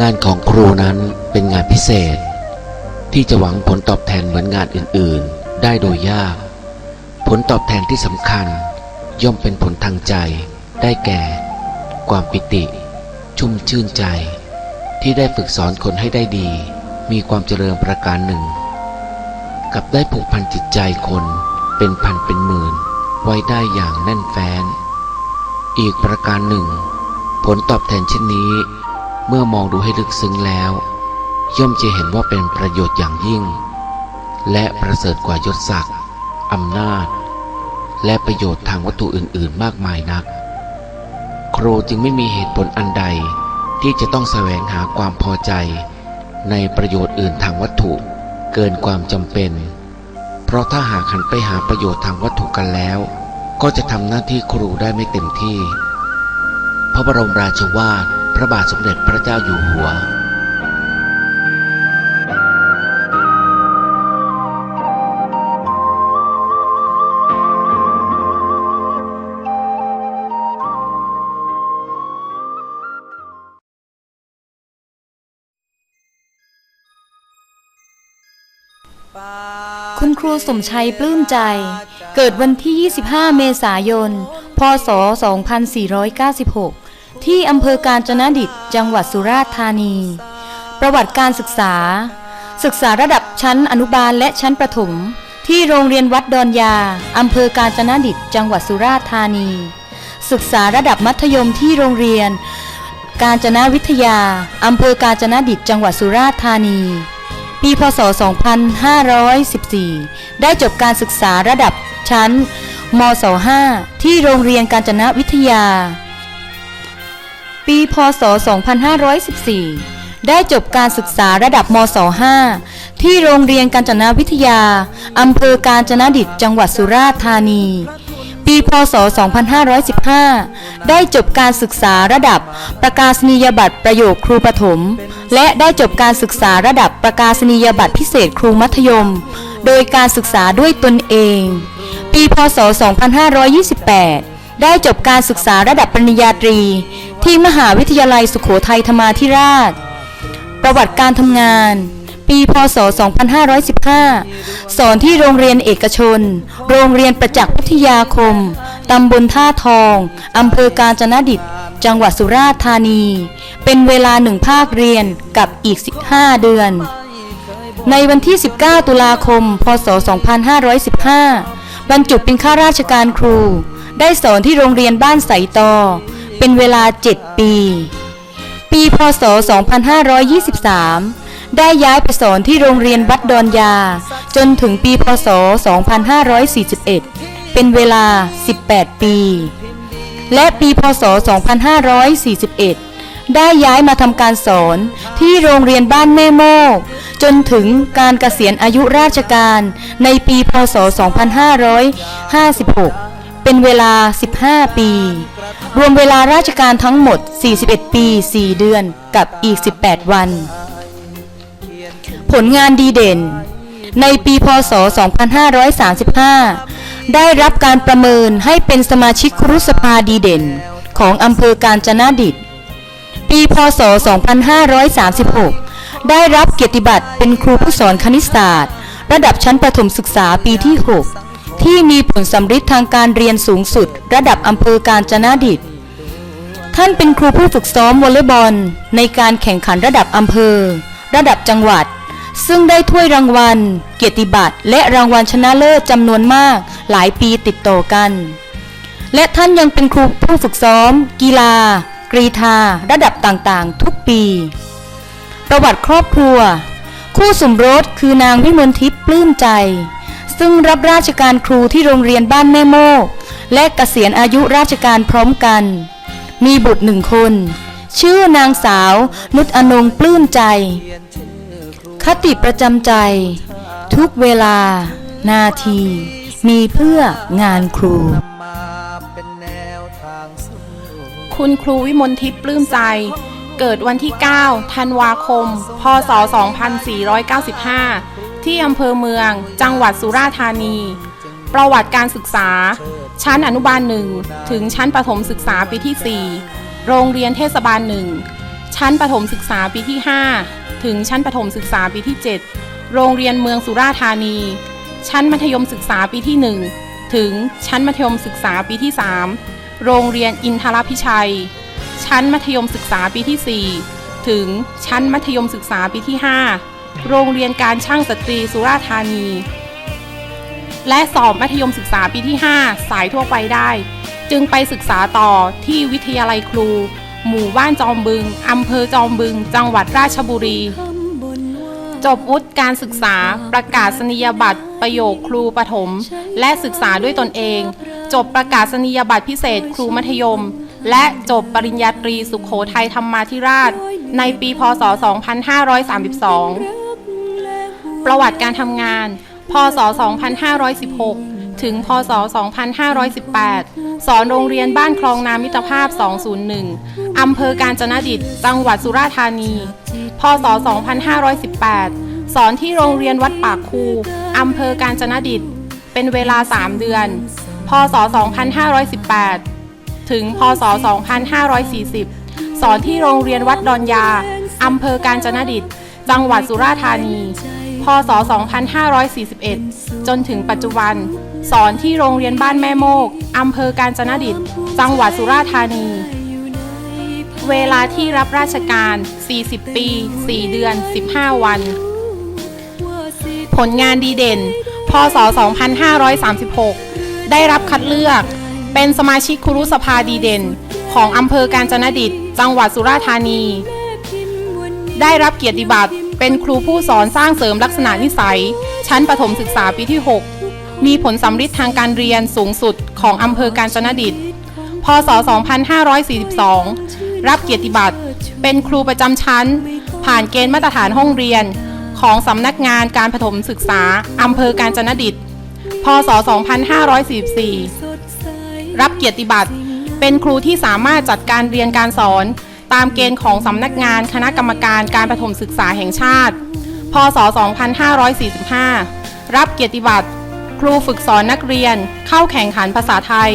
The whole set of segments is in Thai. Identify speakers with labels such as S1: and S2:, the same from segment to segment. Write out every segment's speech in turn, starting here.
S1: งานของครูนั้นเป็นงานพิเศษ ที่จะหวังผลตอบแทนเหมือนงานอื่นๆ ได้โดยยาก ผลตอบแทนที่สำคัญ ย่อมเป็นผลทางใจได้แก่ ความปิติ ชุ่มชื่นใจ ที่ได้ฝึกสอนคนให้ได้ดี มีความเจริญประการหนึ่ง กับได้ผูกพันจิตใจคนเป็นพันเป็นหมื่น ไว้ได้อย่างแน่นแฟ้น อีกประการหนึ่ง ผลตอบแทนเช่นนี้ เมื่อมองดูให้ลึกซึ้งแล้ว ย่อมจะเห็นว่าเป็นประโยชน์อย่างยิ่ง และประเสริฐกว่ายศศักดิ์อำนาจ และประโยชน์ทางวัตถุอื่น ๆ มากมายนัก ครูจึงไม่มีเหตุผลอันใดที่จะต้องแสวงหาความพอใจ ในประโยชน์อื่นทางวัตถุ เกินความจำเป็น เพราะถ้าหากหันไปหาประโยชน์ทางวัตถุกันแล้ว ก็จะทำหน้าที่ครูได้ไม่เต็มที่ พระบรมราชวาท พระบาทสมเด็จพระเจ้าอยู่หัว
S2: คุณครูสมชัยปลื้มใจ เกิดวันที่ 25 เมษายน พศ 2496 ที่อำเภอการจนดิตจังหวัดสุราษฎร์ธานี ประวัติการศึกษา ศึกษาระดับชั้นอนุบาลและชั้นประถม ที่โรงเรียนวัดดอนยาอำเภอการจนดิตจังหวัดสุราษฎร์ธานี ศึกษาระดับมัธยมที่โรงเรียน การจนวิทยาอำเภอการจนดิตจังหวัดสุราษฎร์ธานีปีพศ 2514 ได้จบการศึกษาระดับชั้น มศ 5 ที่โรงเรียนการจนวิทยา ปีพศ 2514 ได้จบการศึกษาระดับมศ5ที่โรงเรียนการจนาวิทยา อำเภอการจนดิตจังหวัดสุราษฎร์ธานี ปีพศ 2515 ได้จบการศึกษาระดับประกาศนียบัตรประโยคครูปถม และได้จบการศึกษาระดับประกาศนียบัตรพิเศษครูมัธยม โดยการศึกษาด้วยตนเอง ปีพศ 2528 ได้จบการศึกษาระดับปริญญาตรี ที่มหาวิทยาลัยสุโขทัยธรรมาธิราช ประวัติการทำงาน ปีพศ 2515 สอนที่โรงเรียนเอกชน โรงเรียนประจักษ์วิทยาคม ตำบลท่าทองอำเภอการจนดิต จังหวัดสุราษฎร์ธานี เป็นเวลาหนึ่งภาคเรียนกับอีก 15 เดือน ในวันที่ 19 ตุลาคม พศ 2515 บรรจุเป็นข้าราชการครู ได้สอนที่โรงเรียนบ้านไสตอ เป็นเวลา 7 ปี ปีพศ 2523 ได้ย้ายไปสอนที่โรงเรียนวัดดอนยา จนถึงปีพศ 2541 เป็นเวลา 18 ปี และปีพศ 2541 ได้ย้ายมาทำการสอนที่โรงเรียนบ้านแม่โมก จนถึงการเกษียณอายุราชการในปีพศ 2556 เป็นเวลา 15 ปี รวมเวลาราชการทั้งหมด 41 ปี 4 เดือนกับอีก 18 วัน ผลงานดีเด่น ในปีพศ 2535 ได้รับการประเมินให้เป็นสมาชิกครุสภาดีเด่น ของอำเภอการจนาดิต ปีพศ 2536 ได้รับเกียรติบัตรเป็นครูผู้สอนคณิตศาสตร์ ระดับชั้นประถมศึกษาปีที่ 6 ที่มีผลสำฤทธิ์ทางการเรียนสูงสุด ระดับอำเภอการจนาดิต ท่านเป็นครูผู้ฝึกซ้อมวอลเลย์บอล ในการแข่งขันระดับอำเภอ ระดับจังหวัด ซึ่งได้ถ้วยรางวัล เกียรติบัตรและรางวัลชนะเลิศจำนวนมากหลายปีติดต่อกัน และท่านยังเป็นครูผู้ฝึกซ้อม กีฬา กรีธาระดับต่างๆ ทุกปี ประวัติครอบครัว คู่สมรสคือนางวิมลทิพย์ปลื้มใจ ซึ่งรับราชการครูที่โรงเรียนบ้านแม่โมก และเกษียณอายุราชการพร้อมกัน มีบุตรหนึ่งคน ชื่อนางสาว นุชอนงปลื้มใจ คติประจำใจ ทุกเวลา นาที มีเพื่องานครู
S3: คุณครูวิมลทิพย์ปลื้มใจเกิดวันที่ 9 ธันวาคม พศ 2495 ที่อำเภอเมือง จังหวัดสุราษฎร์ธานี ประวัติการศึกษา ชั้นอนุบาลหนึ่งถึงชั้นประถมศึกษาปีที่ 4 โรงเรียนเทศบาลหนึ่งชั้นประถมศึกษาปีที่ 5 ถึงชั้นประถมศึกษาปีที่ 7 โรงเรียนเมืองสุราษฎร์ธานี ชั้นมัธยมศึกษาปีที่ 1 ถึงชั้นมัธยมศึกษาปีที่ 3 โรงเรียนอินทรพิชัย ชั้นมัธยมศึกษาปีที่ 4 ถึงชั้นมัธยมศึกษาปีที่ 5 โรงเรียนการช่างสตรีสุราษฎร์ธานี และสอบมัธยมศึกษาปีที่ 5 สายทั่วไปได้ จึงไปศึกษาต่อที่วิทยาลัยครู หมู่บ้านจอมบึง อำเภอจอมบึง จังหวัดราชบุรี จบวุฒิการศึกษาประกาศนียบัตรประโยคครูประถมและศึกษาด้วยตนเอง จบประกาศนียบัตรพิเศษครูมัธยม และจบปริญญาตรีสุขโขทัยธรรมาธิราช ในปีพศ 2532 ประวัติการทำงาน พศ 2516 ถึง พศ 2518 สอนโรงเรียนบ้านคลองนามิตรภาพ 201 อำเภอการจนดิต จังหวัดสุราษฎร์ธานี พศ 2518 สอนที่โรงเรียนวัดปากคู อำเภอการจนดิต เป็นเวลา 3 เดือน พศ 2518 ถึง พศ 2540 สอนที่โรงเรียนวัดดอนยา อำเภอการจนดิต จังหวัดสุราษฎร์ธานี พศ 2541 จนถึงปัจจุบัน สอนที่โรงเรียนบ้านแม่โมก อำเภอการจนดิต จังหวัดสุราษฎร์ธานี เวลาที่รับราชการ 40 ปี 4 เดือน 15 วัน ผลงานดีเด่น พศ 2536 ได้รับคัดเลือก เป็นสมาชิกครุสภาดีเด่น ของอำเภอการจนดิต จังหวัดสุราษฎร์ธานี ได้รับเกียรติบัตร เป็นครูผู้สอนสร้างเสริมลักษณะนิสัย ชั้นประถมศึกษาปีที่ 6 มีผลสำฤทธิ์ทางการเรียนสูงสุดของอำเภอการจนดิตพศ 2542 รับเกียรติบัตร เป็นครูประจำชั้น ผ่านเกณฑ์มาตรฐานห้องเรียน ของสำนักงานการประถมศึกษาอำเภอการจนดิตพศ 2544 รับเกียรติบัตร เป็นครูที่สามารถจัดการเรียนการสอน ตามเกณฑ์ของสำนักงานคณะกรรมการการประถมศึกษาแห่งชาติ พศ 2545 รับเกียรติบัตร ครูฝึกสอนนักเรียน เข้าแข่งขันภาษาไทย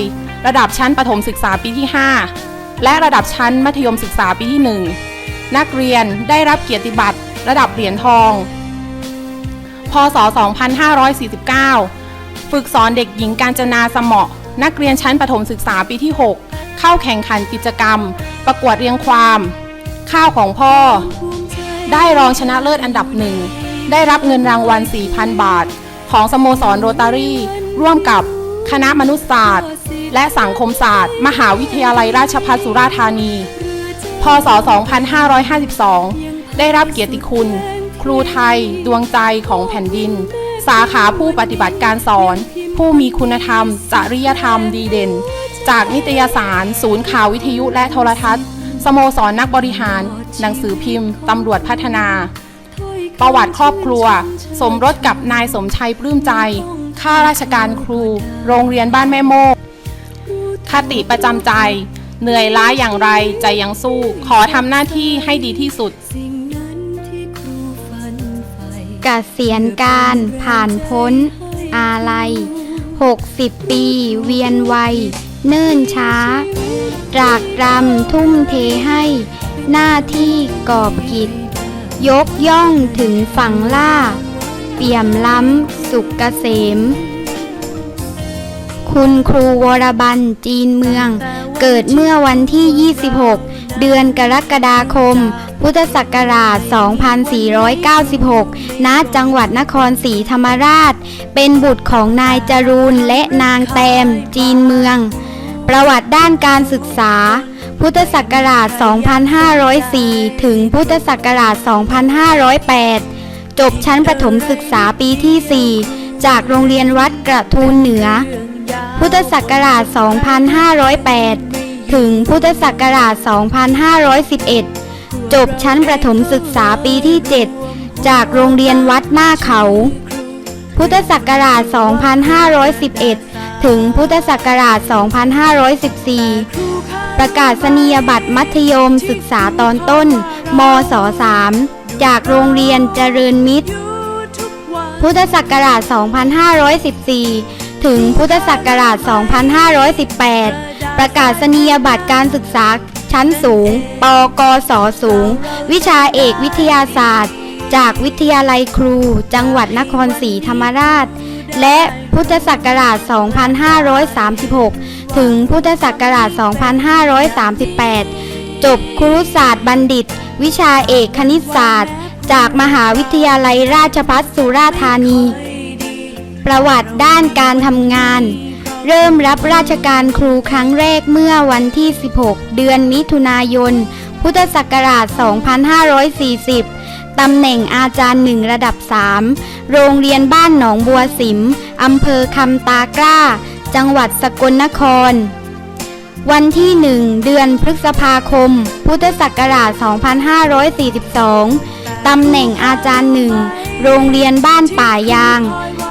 S3: ระดับชั้นประถมศึกษาปีที่ 5 และระดับชั้นมัธยมศึกษาปีที่ 1 นักเรียนได้รับเกียรติบัตร ระดับเหรียญทอง พศ 2549 ฝึกสอนเด็กหญิงการจนาสมะนักเรียนชั้นประถมศึกษาปีที่ 6 เข้าแข่งขันกิจกรรม ประกวดเรียงความ ข้าวของพ่อ ได้รองชนะเลิศอันดับหนึ่ง ได้รับเงินรางวัล 4,000 บาท ของสโมสรโรตารี่ ร่วมกับคณะมนุษยศาสตร์ และสังคมศาสตร์ มหาวิทยาลัยราชภัฏสุราษฎร์ธานี พศ 2552 ได้รับเกียรติคุณ ครูไทย ดวงใจของแผ่นดิน สาขาผู้ปฏิบัติการสอน ผู้มีคุณธรรม จริยธรรมดีเด่น จากนิตยสาร ศูนย์ข่าววิทยุและโทรทัศน์ สโมสรนักบริหาร หนังสือพิมพ์ ตำรวจพัฒนา ประวัติครอบครัว สมรสกับนายสมชัยปลื้มใจ ข้าราชการครู โรงเรียนบ้านแม่โมกคติประจำใจ เหนื่อยล้าอย่างไรใจยังสู้ ขอทำหน้าที่ให้ดีที่สุด
S4: เกษียณการผ่านพ้น อาลัย 60 ปี เวียนวัย เนิ่นช้า ตรากตรำทุ่มเทให้ หน้าที่กอบกิจ ยกย่องถึงฝั่งล่า เปี่ยมล้ำสุขเกษม คุณครูวรบันจีนเมือง เกิดเมื่อวันที่ 26 เดือนกรกฎาคมพุทธศักราช 2496 ณ จังหวัดนครศรีธรรมราช เป็นบุตรของนายจรูนและนางแตม จีนเมือง ประวัติด้านการศึกษา พุทธศักราช 2504 ถึงพุทธศักราช 2508 จบชั้นประถมศึกษาปีที่ 4 จากโรงเรียนวัดกระทูลเหนือ พุทธศักราช 2508 ถึงพุทธศักราช 2511 จบชั้นประถมศึกษาปีที่ 7 จากโรงเรียนวัดหน้าเขา พุทธศักราช 2511 ถึงพุทธศักราช 2514 ประกาศนียบัตรมัธยมศึกษาตอนต้น มศ3จากโรงเรียนเจริญมิตร พุทธศักราช 2514 ถึงพุทธศักราช 2518 ประกาศนียบัตรการศึกษาชั้นสูง ปกศสูง วิชาเอกวิทยาศาสตร์ จากวิทยาลัยครู จังหวัดนครศรีธรรมราช และพุทธศักราช 2536 ถึงพุทธศักราช 2538 จบครุศาสตร์บัณฑิต วิชาเอกคณิตศาสตร์ จากมหาวิทยาลัยราชภัฏสุราษฎร์ธานี ประวัติด้านการทำงาน เริ่มรับราชการครูครั้งแรกเมื่อวันที่ 16 เดือนมิถุนายน พุทธศักราช 2540 ตำแหน่งอาจารย์หนึ่งระดับ 3 โรงเรียนบ้านหนองบัวสิม อำเภอคำตากล้า จังหวัดสกลนคร วันที่1เดือนพฤษภาคม พุทธศักราช 2542 ตำแหน่งอาจารย์หนึ่ง โรงเรียนบ้านป่ายาง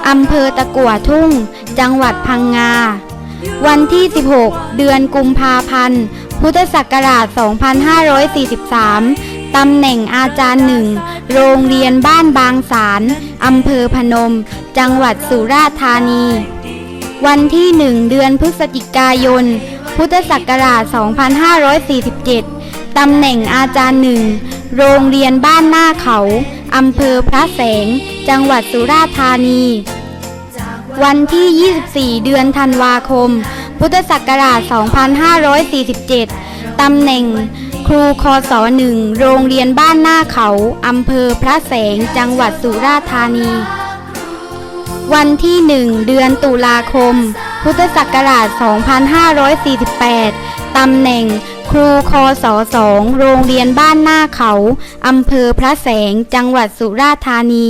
S4: อำเภอตะกั่วทุ่ง จังหวัดพังงา วันที่ 16 เดือนกุมภาพันธ์ พุทธศักราช 2543 ตำแหน่งอาจารย์หนึ่ง โรงเรียนบ้านบางสารอำเภอพนม จังหวัดสุราษฎร์ธานี วันที่1เดือนพฤศจิกายน พุทธศักราช 2547 ตำแหน่งอาจารย์หนึ่ง โรงเรียนบ้านหน้าเขาอำเภอพระแสง จังหวัดสุราษฎร์ธานี วันที่ 24 เดือนธันวาคม พุทธศักราช 2547 ตำแหน่ง ครูคศหนึ่งโรงเรียนบ้านหน้าเขาอำเภอพระแสงจังหวัดสุราษฎร์ธานี วันที่1เดือนตุลาคม พุทธศักราช 2548 ตำแหน่งครูคศ2โรงเรียนบ้านหน้าเขาอำเภอพระแสงจังหวัดสุราษฎร์ธานี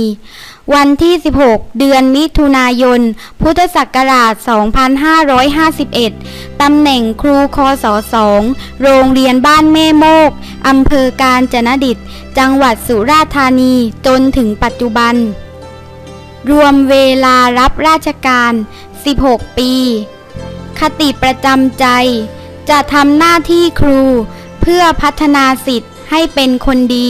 S4: วันที่ 16 เดือนมิถุนายน พุทธศักราช 2551 ตำแหน่งครูคศ2โรงเรียนบ้านแม่โมก อำเภอการจนดิต จังหวัดสุราษฎร์ธานีจนถึงปัจจุบัน รวมเวลารับราชการ 16 ปี คติประจำใจ จะทำหน้าที่ครูเพื่อพัฒนาสิทธิ์ให้เป็นคนดี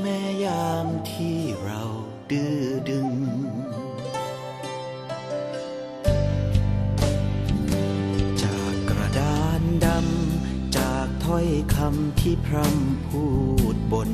S5: แม้ยามที่เราดื้อดึง จากกระดานดำ จากถ้อยคำที่พร่ำพูดบน